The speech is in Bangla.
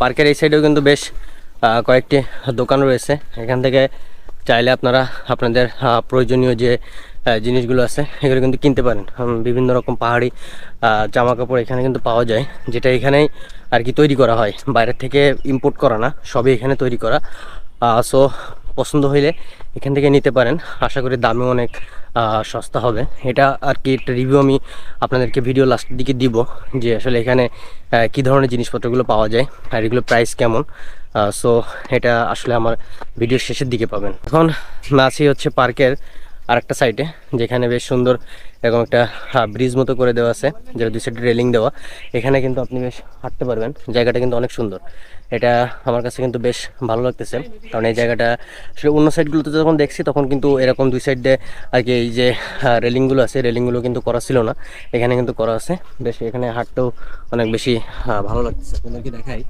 পার্কের এই সাইডেও কিন্তু বেশ কয়েকটি দোকান রয়েছে। এখান থেকে চাইলে আপনারা আপনাদের প্রয়োজনীয় যে জিনিসগুলো আছে, এগুলো কিন্তু কিনতে পারেন। বিভিন্ন রকম পাহাড়ি জামা কাপড় এখানে কিন্তু পাওয়া যায়, যেটা এখানেই আর কি তৈরি করা হয়। বাইরের থেকে ইম্পোর্ট করা না, সবই এখানে তৈরি করা। সো পছন্দ হইলে এখান থেকে নিতে পারেন। আশা করি দামে অনেক সস্তা হবে। এটা আর কি একটা রিভিউ আমি আপনাদেরকে ভিডিও লাস্টের দিকে দিব যে আসলে এখানে কি ধরনের জিনিসপত্রগুলো পাওয়া যায় আর এগুলো প্রাইস কেমন। সো এটা আসলে আমার ভিডিওর শেষের দিকে পাবেন। এখন আছি হচ্ছে পার্কের আরেকটা সাইডে যেখানে বেশ সুন্দর এরকম একটা ব্রিজ মতো করে দেওয়া আছে, যেটা দুই সাইডে রেলিং দেওয়া। এখানে কিন্তু আপনি বেশ হাঁটতে পারবেন, জায়গাটা কিন্তু অনেক সুন্দর। এটা আমার কাছে কিন্তু বেশ ভালো লাগতেছে, কারণ এই জায়গাটা আসলে অন্য সাইডগুলোতে যখন দেখছি, তখন কিন্তু এরকম দুই সাইডে আর কি এই যে রেলিংগুলো আছে রেলিংগুলো কিন্তু করা ছিল না। এখানে কিন্তু করা আছে, বেশ এখানে হাঁটতেও অনেক বেশি ভালো লাগতেছে। আপনাদেরকে দেখাই।